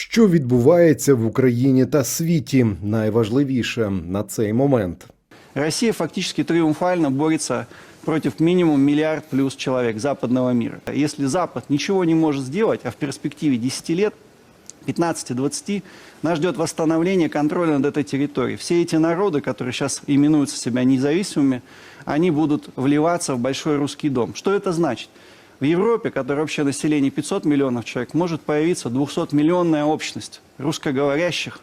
Що відбувається в Україні та світі? Найважливіше на цей момент. Россия фактически триумфально борется против минимум миллиард плюс человек западного мира. Если Запад ничего не может сделать, а в перспективе 10 лет, 15-20, нас ждет восстановление контроля над этой территорией. Все эти народы, которые сейчас именуются себя независимыми, они будут вливаться в большой русский дом. Что это значит? В Европе, которая общее население 500 миллионов человек, может появиться 200-миллионная общность русскоговорящих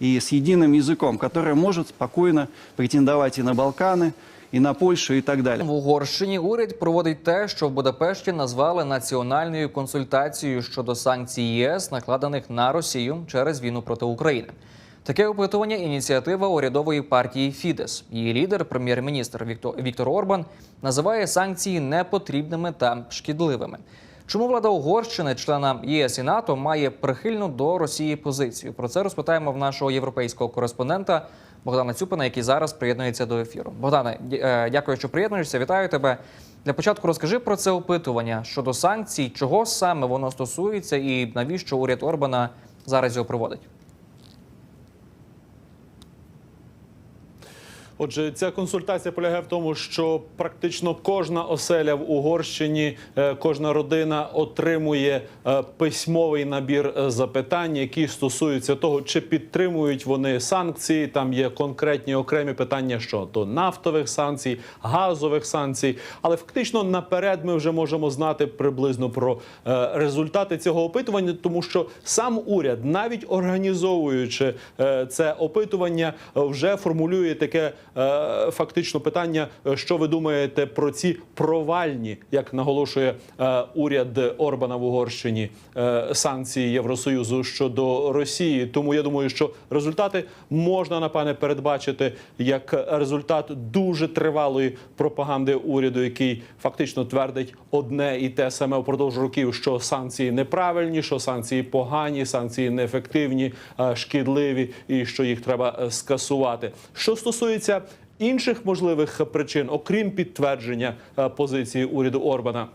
и с единым языком, которая может спокойно претендовать и на Балканы, и на Польшу, и так далее. В Угорщині уряд проводить те, що в Будапешті назвали національною консультацією щодо санкцій ЄС, накладених на Росію через війну проти України. Таке опитування ініціатива урядової партії Фідес. Її лідер, прем'єр-міністр Віктор, Орбан, називає санкції непотрібними та шкідливими. Чому влада Угорщини, члена ЄС і НАТО, має прихильну до Росії позицію? Про це розпитаємо в нашого європейського кореспондента Богдана Цюпина, який зараз приєднується до ефіру. Богдане, е, дякую, що приєднуєшся. Вітаю тебе. Для початку розкажи про це опитування щодо санкцій, чого саме воно стосується, і навіщо уряд Орбана зараз його проводить. Отже, ця консультація полягає в тому, що практично кожна оселя в Угорщині, е, кожна родина отримує е, письмовий набір е, запитань, які стосуються того, чи підтримують вони санкції. Там є конкретні окремі питання щодо нафтових санкцій, газових санкцій. Але фактично наперед ми вже можемо знати приблизно про результати цього опитування, тому що сам уряд, навіть організовуючи це опитування, вже формулює таке фактично питання, е, що ви думаєте про ці провальні, як наголошує е, уряд Орбана в Угорщині, е, санкції Євросоюзу щодо Росії. Тому я думаю, що результати можна напевне передбачити як результат дуже тривалої пропаганди уряду, який фактично твердить одне і те саме впродовж років, що санкції неправильні, що санкції погані, санкції неефективні, е, шкідливі, і що їх треба е, скасувати. Що стосується інших можливих причин, окрім підтвердження е, позиції уряду Орбана.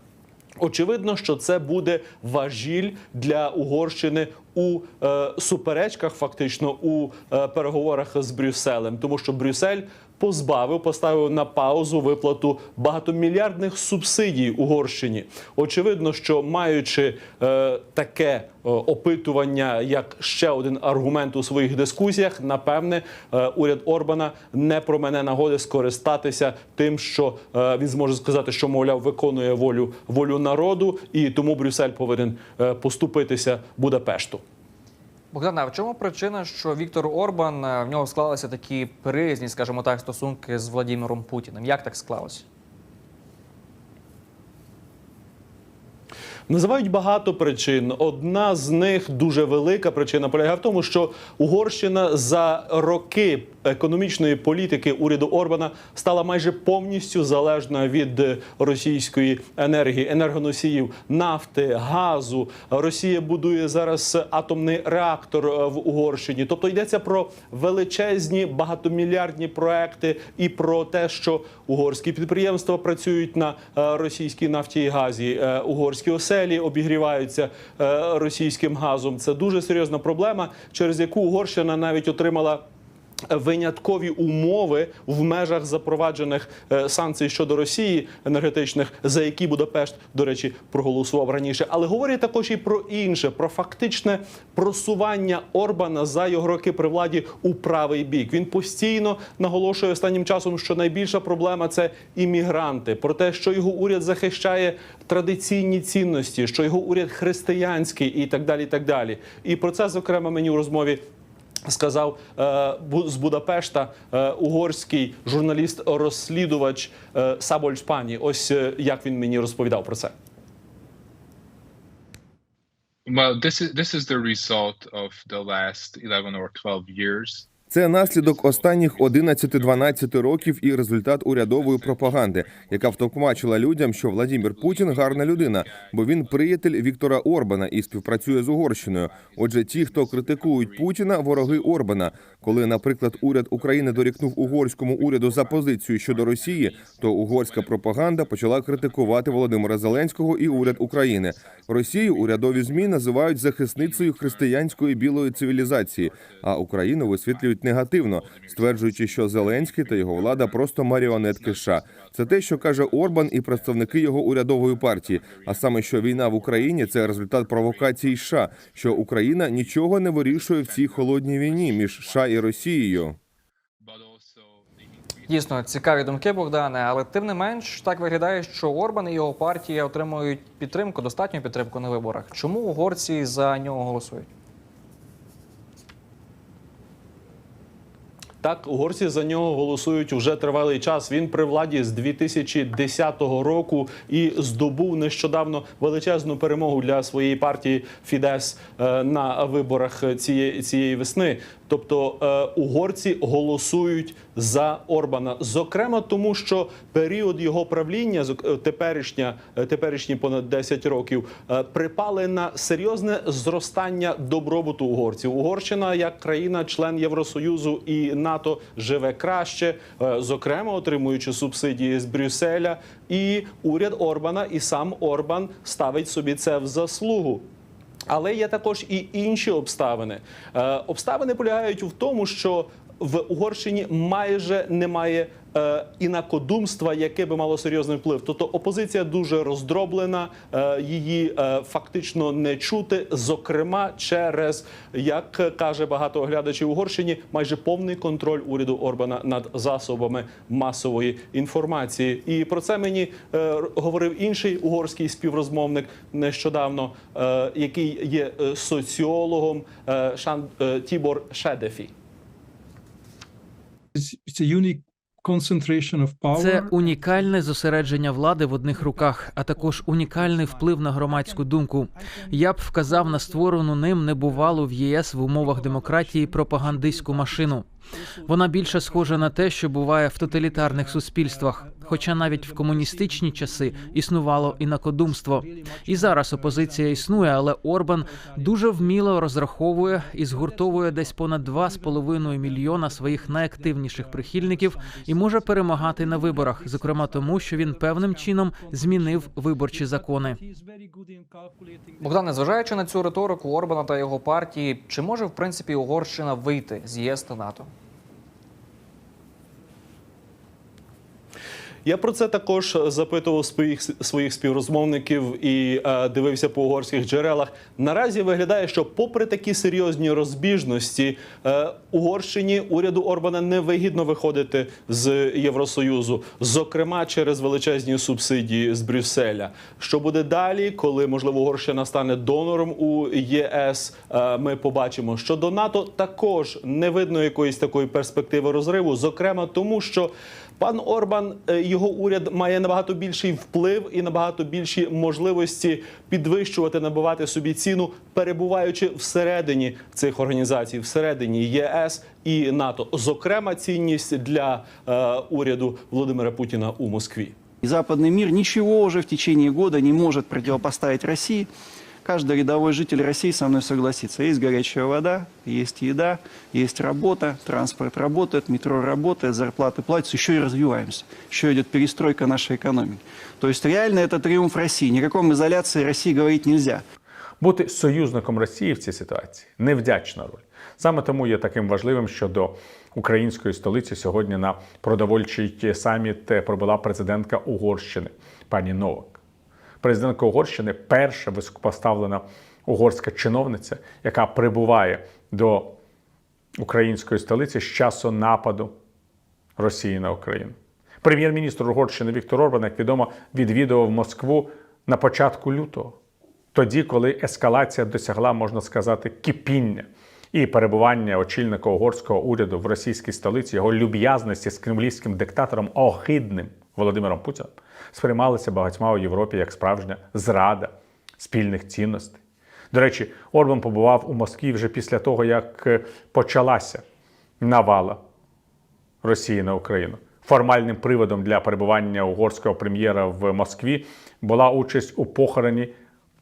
Очевидно, що це буде важіль для Угорщини у е, суперечках, фактично у е, переговорах з Брюсселем, тому що Брюссель позбавив, поставив на паузу виплату багатомільярдних субсидій Угорщині. Очевидно, що маючи е, таке е, опитування як ще один аргумент у своїх дискусіях, напевне, е, уряд Орбана не промене нагоди скористатися тим, що е, він зможе сказати, що мовляв виконує волю волю народу, і тому Брюссель повинен е, поступитися Будапешту. Богдана, в чому причина, що Віктор Орбан е, в нього склалися такі приязні, скажімо так, стосунки з Владимиром Путіним? Як так склалося? Називають багато причин. Одна з них дуже велика причина полягає в тому, що Угорщина за роки економічної політики уряду Орбана стала майже повністю залежна від російської енергії, енергоносіїв, нафти, газу. Росія будує зараз атомний реактор е, в Угорщині. Тобто йдеться про величезні багатомільярдні проекти і про те, що угорські підприємства працюють на е, російській нафті і газі, е, угорські оселі обігріваються е, російським газом. Це дуже серйозна проблема, через яку Угорщина навіть отримала. Виняткові умови в межах запроваджених е, санкцій щодо Росії енергетичних, за які Будапешт, до речі, проголосував раніше. Але говорять також і про інше, про фактичне просування Орбана за його роки при владі у правий бік. Він постійно наголошує останнім часом, що найбільша проблема це іммігранти, про те, що його уряд захищає традиційні цінності, що його уряд християнський і так далі. І так далі. І про це зокрема мені у розмові сказав е, з Будапешта е, угорський журналіст-розслідувач е, Сабольч Пані. Ось як він мені розповідав про це. Well, this is this is the result of the last 11 or 12 years Це наслідок останніх 11-12 років і результат урядової пропаганди, яка втокмачила людям, що Владімір Путін гарна людина, бо він приятель Віктора Орбана і співпрацює з Угорщиною. Отже, ті, хто критикують Путіна, вороги Орбана. Коли, наприклад, уряд України дорікнув угорському уряду за позицію щодо Росії, то угорська пропаганда почала критикувати Володимира Зеленського і уряд України. Росію урядові змі називають захисницею християнської білої цивілізації, а Україну висвітлюють негативно, стверджуючи, що Зеленський та його влада просто маріонетки США. Це те, що каже Орбан і представники його урядової партії. А саме, що війна в Україні це результат провокації США, що Україна нічого не вирішує в цій холодній війні між США і Росією. Дійсно, цікаві думки, Богдане, але тим не менш так виглядає, що Орбан і його партія отримують підтримку, достатню підтримку на виборах. Чому угорці за нього голосують? Так, угорці за нього голосують уже тривалий час. Він при владі з 2010 року і здобув нещодавно величезну перемогу для своєї партії Фідес е, на виборах цієї, цієї весни. Тобто е, угорці голосують за Орбана, зокрема тому, що період його правління, е, теперішня, е, теперішні понад 10 років, припали на серйозне зростання добробуту угорців. Угорщина як країна-член Євросоюзу і НАТО живе краще, зокрема отримуючи субсидії з Брюсселя. І уряд Орбана, і сам Орбан ставить собі це в заслугу. Але є також і інші обставини. Е, обставини полягають в тому, що в Угорщині майже немає е, інакодумства, яке би мало серйозний вплив. Тобто опозиція дуже роздроблена, е, її е, фактично не чути. Зокрема, через як каже багато оглядачів Угорщині, майже повний контроль уряду Орбана над засобами масової інформації. І про це мені е, говорив інший угорський співрозмовник нещодавно, е, який є е, соціологом е, Шан е, Тібор Шедефі. Це унікальне зосередження влади в одних руках, а також унікальний вплив на громадську думку. Я б вказав на створену ним небувалу в ЄС в умовах демократії пропагандистську машину. Вона більше схожа на те, що буває в тоталітарних суспільствах. Хоча навіть в комуністичні часи існувало інакодумство. І зараз опозиція існує, але Орбан дуже вміло розраховує і згуртовує десь понад 2,5 мільйона своїх найактивніших прихильників і може перемагати на виборах, зокрема тому, що він певним чином змінив виборчі закони. Богдане, зважаючи на цю риторику Орбана та його партії, чи може в принципі Угорщина вийти з ЄС та НАТО? Я про це також запитував своїх своїх співрозмовників і е, дивився по угорських джерелах. Наразі виглядає, що, попри такі серйозні розбіжності, е, Угорщині уряду Орбана невигідно виходити з Євросоюзу, зокрема через величезні субсидії з Брюсселя. Що буде далі, коли можливо Угорщина стане донором у ЄС? е, Ми побачимо, що до НАТО також не видно якоїсь такої перспективи розриву, зокрема тому, що Пан Орбан, е, його уряд має набагато більший вплив і набагато більші можливості підвищувати, набивати собі ціну, перебуваючи всередині цих організацій, всередині ЄС і НАТО. Зокрема, цінність для е, уряду Володимира Путіна у Москві. И западный мир ничего уже в течение года не может противопоставить России Каждый рядовой житель России со мной согласится. Есть горячая вода, есть еда, есть работа, транспорт работает, метро работает, зарплаты платятся, еще и развиваемся. Еще идет перестройка нашей экономики. То есть реально это триумф России. Ни о каком изоляции России говорить нельзя. Бути союзником Росії в цій ситуації невдячна роль. Саме тому є таким важливим, що до української столиці сьогодні на продовольчий саміт прибула президентка Угорщини пані Новак. Президентка Угорщини перша високопоставлена угорська чиновниця, яка прибуває до української столиці з часу нападу Росії на Україну. Прем'єр-міністр Угорщини Віктор Орбан, як відомо, відвідував Москву на початку лютого, тоді, коли ескалація досягла, можна сказати, кипіння. І перебування очільника угорського уряду в російській столиці, його люб'язності з кремлівським диктатором огидним Володимиром Путіним сприймалися багатьма у Європі як справжня зрада спільних цінностей. До речі, Орбан побував у Москві вже після того, як е, почалася навала Росії на Україну. Формальним приводом для перебування угорського прем'єра в Москві була участь у похороні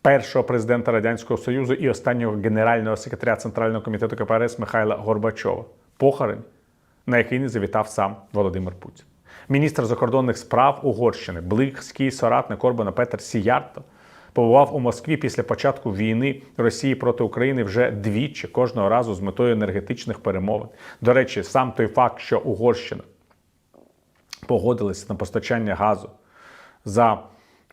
першого президента Радянського Союзу і останнього генерального секретаря Центрального комітету КПРС Михайла Горбачова. Похорон, на який не завітав сам Володимир Путін. Міністр закордонних справ Угорщини, близький соратник Орбана Петер Сіярто, побував у Москві після початку війни Росії проти України вже двічі, кожного разу з метою енергетичних перемовин. До речі, сам той факт, що Угорщина погодилися на постачання газу за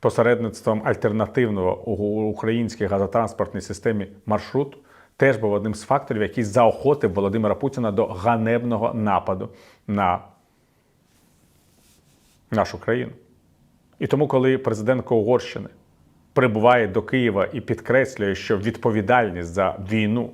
посередництвом альтернативного у українській газотранспортній системі маршруту, теж був одним з факторів, який заохотив Володимира Путіна до ганебного нападу на нашу країну. І тому, коли президентка Угорщини прибуває до Києва і підкреслює, що відповідальність за війну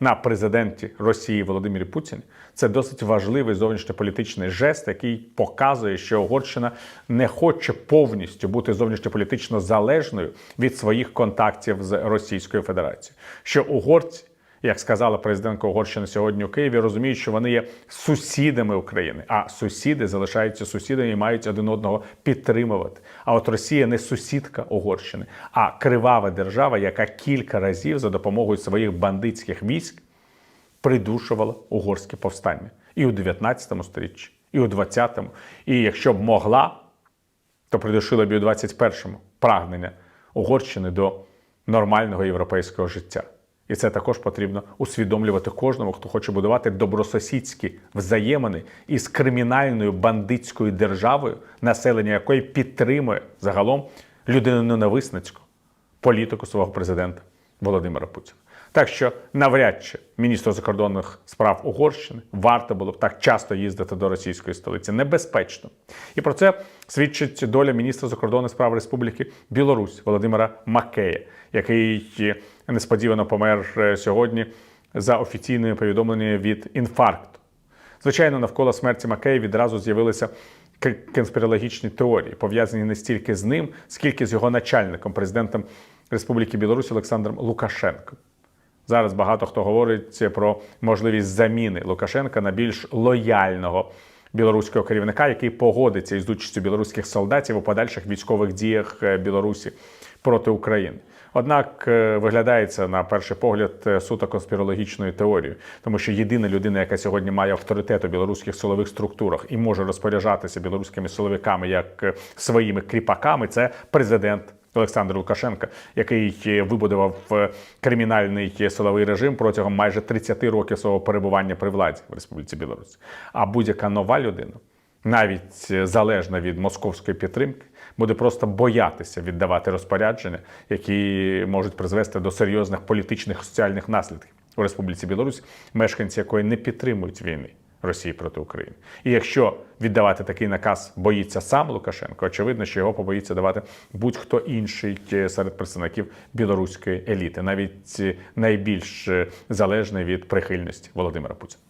на президенті Росії Володимирі Путіні це досить важливий зовнішньополітичний жест, який показує, що Угорщина не хоче повністю бути зовнішньополітично залежною від своїх контактів з Російською Федерацією. Що угорці, як сказала президентка Угорщини сьогодні у Києві, розуміють, що вони є сусідами України, а сусіди залишаються сусідами і мають один одного підтримувати. А от Росія не сусідка Угорщини, а кривава держава, яка кілька разів за допомогою своїх бандитських військ придушувала угорське повстання і у 19 сторіччі, і у 20-му. І якщо б могла, то придушила б і у 21-му прагнення Угорщини до нормального європейського життя. І це також потрібно усвідомлювати кожному, хто хоче будувати добрососідські взаємини із кримінальною бандитською державою, населення якої підтримує загалом людиноненависницьку політику свого президента Володимира Путіна. Так що навряд чи міністру закордонних справ Угорщини варто було б так часто їздити до російської столиці. Небезпечно. І про це свідчить доля міністра закордонних справ Республіки Білорусь Володимира Макея, який несподівано помер е, сьогодні за офіційними повідомленнями від інфаркту. Звичайно, навколо смерті Макея відразу з'явилися конспірологічні теорії, пов'язані не стільки з ним, скільки з його начальником, президентом Республіки Білорусь Олександром Лукашенком. Зараз багато хто говорить про можливість заміни Лукашенка на більш лояльного білоруського керівника, який погодиться із участю білоруських солдатів у подальших військових діях е, Білорусі проти України. Однак е, виглядає це на перший погляд е, суто конспірологічною теорією, тому що єдина людина, яка сьогодні має авторитет у білоруських силових структурах і може розпоряджатися білоруськими силовиками як е, своїми кріпаками, це президент Олександр Лукашенко, який вибудував кримінальний силовий режим протягом майже 30 років свого перебування при владі в Республіці Білорусь. А будь-яка нова людина, навіть е, залежна від московської підтримки, буде просто боятися віддавати розпорядження, які можуть призвести до серйозних політичних соціальних наслідків у Республіці Білорусь, мешканці якої не підтримують війни. Росії проти України. І якщо віддавати такий наказ боїться сам Лукашенко, очевидно, що його побоїться давати будь-хто інший е, серед представників білоруської еліти, навіть е, найбільш залежний від прихильності Володимира Путіна.